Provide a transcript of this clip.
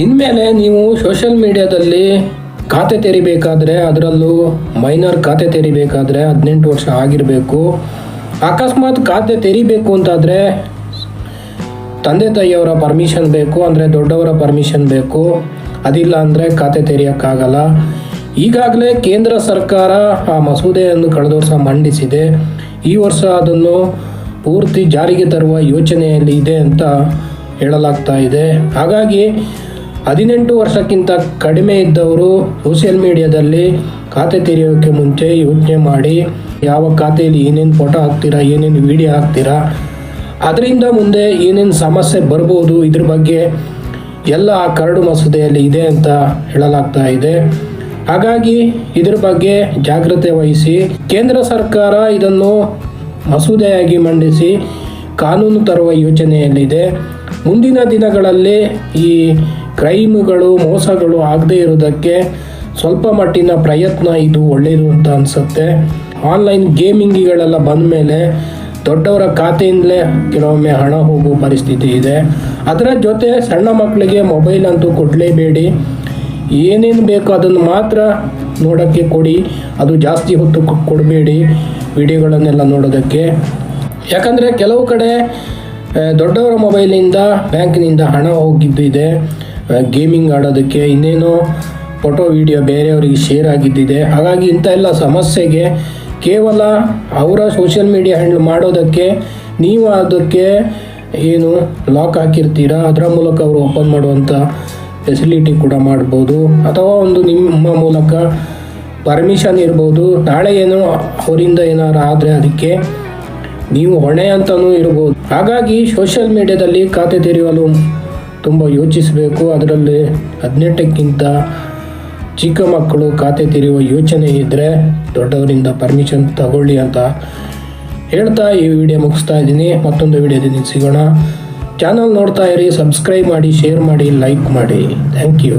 ಇನ್ಮೇಲೆ ನೀವು ಸೋಷಿಯಲ್ ಮೀಡಿಯಾದಲ್ಲಿ ಖಾತೆ ತೆರಿಬೇಕಾದ್ರೆ ಅದರಲ್ಲೂ ಮೈನರ್ ಖಾತೆ ತೆರಿಬೇಕಾದ್ರೆ ಹದಿನೆಂಟು ವರ್ಷ ಆಗಿರಬೇಕು. ಅಕಸ್ಮಾತ್ ಖಾತೆ ತೆರಿಬೇಕು ಅಂತಾದರೆ ತಂದೆ ತಾಯಿಯವರ ಪರ್ಮಿಷನ್ ಬೇಕು ಅಂದರೆ ದೊಡ್ಡವರ ಪರ್ಮಿಷನ್ ಬೇಕು. ಅದಿಲ್ಲ ಅಂದರೆ ಖಾತೆ ತೆರೆಯೋಕ್ಕಾಗಲ್ಲ. ಈಗಾಗಲೇ ಕೇಂದ್ರ ಸರ್ಕಾರ ಆ ಮಸೂದೆಯನ್ನು ಕಳೆದ ವರ್ಷ ಮಂಡಿಸಿದೆ. ಈ ವರ್ಷ ಅದನ್ನು ಪೂರ್ತಿ ಜಾರಿಗೆ ತರುವ ಯೋಚನೆಯಲ್ಲಿ ಇದೆ ಅಂತ ಹೇಳಲಾಗ್ತಾ ಇದೆ. ಹಾಗಾಗಿ ಹದಿನೆಂಟು ವರ್ಷಕ್ಕಿಂತ ಕಡಿಮೆ ಇದ್ದವರು ಸೋಷಿಯಲ್ ಮೀಡಿಯಾದಲ್ಲಿ ಖಾತೆ ತೆರೆಯೋಕ್ಕೆ ಮುಂಚೆ ಯೋಚನೆ ಮಾಡಿ, ಯಾವ ಖಾತೆಯಲ್ಲಿ ಏನೇನು ಫೋಟೋ ಹಾಕ್ತೀರಾ, ಏನೇನು ವಿಡಿಯೋ ಹಾಕ್ತೀರಾ, ಅದರಿಂದ ಮುಂದೆ ಏನೇನು ಸಮಸ್ಯೆ ಬರ್ಬೋದು, ಇದ್ರ ಬಗ್ಗೆ ಎಲ್ಲ ಆ ಕರಡು ಮಸೂದೆಯಲ್ಲಿ ಇದೆ ಅಂತ ಹೇಳಲಾಗ್ತಾ ಇದೆ. ಹಾಗಾಗಿ ಇದ್ರ ಬಗ್ಗೆ ಜಾಗ್ರತೆ ವಹಿಸಿ, ಕೇಂದ್ರ ಸರ್ಕಾರ ಇದನ್ನು ಮಸೂದೆಯಾಗಿ ಮಂಡಿಸಿ ಕಾನೂನು ತರುವ ಯೋಚನೆಯಲ್ಲಿದೆ. ಮುಂದಿನ ದಿನಗಳಲ್ಲಿ ಈ ಕ್ರೈಮ್ಗಳು, ಮೋಸಗಳು ಆಗದೇ ಇರೋದಕ್ಕೆ ಸ್ವಲ್ಪ ಮಟ್ಟಿನ ಪ್ರಯತ್ನ ಇದು ಒಳ್ಳೆಯದು ಅಂತ ಅನಿಸುತ್ತೆ. ಆನ್ಲೈನ್ ಗೇಮಿಂಗ್ಗಳೆಲ್ಲ ಬಂದ ಮೇಲೆ ದೊಡ್ಡವರ ಖಾತೆಯಿಂದಲೇ ಕೆಲವೊಮ್ಮೆ ಹಣ ಹೋಗುವ ಪರಿಸ್ಥಿತಿ ಇದೆ. ಅದರ ಜೊತೆ ಸಣ್ಣ ಮಕ್ಕಳಿಗೆ ಮೊಬೈಲ್ ಅಂತೂ ಕೊಡಲೇಬೇಡಿ. ಏನೇನು ಬೇಕೋ ಅದನ್ನು ಮಾತ್ರ ನೋಡೋಕ್ಕೆ ಕೊಡಿ. ಅದು ಜಾಸ್ತಿ ಹೊತ್ತು ಕೊಡಬೇಡಿ ವಿಡಿಯೋಗಳನ್ನೆಲ್ಲ ನೋಡೋದಕ್ಕೆ. ಯಾಕಂದರೆ ಕೆಲವು ಕಡೆ ದೊಡ್ಡವರ ಮೊಬೈಲಿಂದ ಬ್ಯಾಂಕಿನಿಂದ ಹಣ ಹೋಗಿದ್ದಿದೆ. ಗೇಮಿಂಗ್ ಆಡೋದಕ್ಕೆ ಇನ್ನೇನೋ ಫೋಟೋ ವಿಡಿಯೋ ಬೇರೆಯವರಿಗೆ ಶೇರ್ ಆಗಿದ್ದಿದೆ. ಹಾಗಾಗಿ ಇಂಥ ಎಲ್ಲ ಸಮಸ್ಯೆಗೆ ಕೇವಲ ಅವರ ಸೋಷಿಯಲ್ ಮೀಡಿಯಾ ಹ್ಯಾಂಡಲ್ ಮಾಡೋದಕ್ಕೆ ನೀವು ಅದಕ್ಕೆ ಏನು ಲಾಕ್ ಹಾಕಿರ್ತೀರಾ? ಅದರ ಮೂಲಕ ಅವರು ಓಪನ್ ಮಾಡುವಂಥ ಫೆಸಿಲಿಟಿ ಕೂಡ ಮಾಡ್ಬೋದು. ಅಥವಾ ಒಂದು ನಿಮ್ಮ ಮೂಲಕ ಪರ್ಮಿಷನ್ ಇರ್ಬೋದು. ನಾಳೆ ಏನೋ ಅವರಿಂದ ಏನಾರು ಆದರೆ ಅದಕ್ಕೆ ನೀವು ಹೊಣೆ ಅಂತಲೂ ಇರ್ಬೋದು. ಹಾಗಾಗಿ ಸೋಷಿಯಲ್ ಮೀಡಿಯಾದಲ್ಲಿ ಖಾತೆ ತೆರೆಯಲು ತುಂಬ ಯೋಚಿಸಬೇಕು. ಅದರಲ್ಲಿ ಹದಿನೆಂಟಕ್ಕಿಂತ ಚಿಕ್ಕ ಮಕ್ಕಳು ಖಾತೆ ತೆರೆಯುವ ಯೋಚನೆ ಇದ್ದರೆ ದೊಡ್ಡವರಿಂದ ಪರ್ಮಿಷನ್ ತಗೊಳ್ಳಿ ಅಂತ ಹೇಳ್ತಾ ಈ ವಿಡಿಯೋ ಮುಗಿಸ್ತಾ ಇದ್ದೀನಿ. ಮತ್ತೊಂದು ವಿಡಿಯೋದಿಂದ ಸಿಗೋಣ. ಚಾನಲ್ ನೋಡ್ತಾ ಇರಿ ಸಬ್ಸ್ಕ್ರೈಬ್ ಮಾಡಿ ಶೇರ್ ಮಾಡಿ ಲೈಕ್ ಮಾಡಿ. Thank you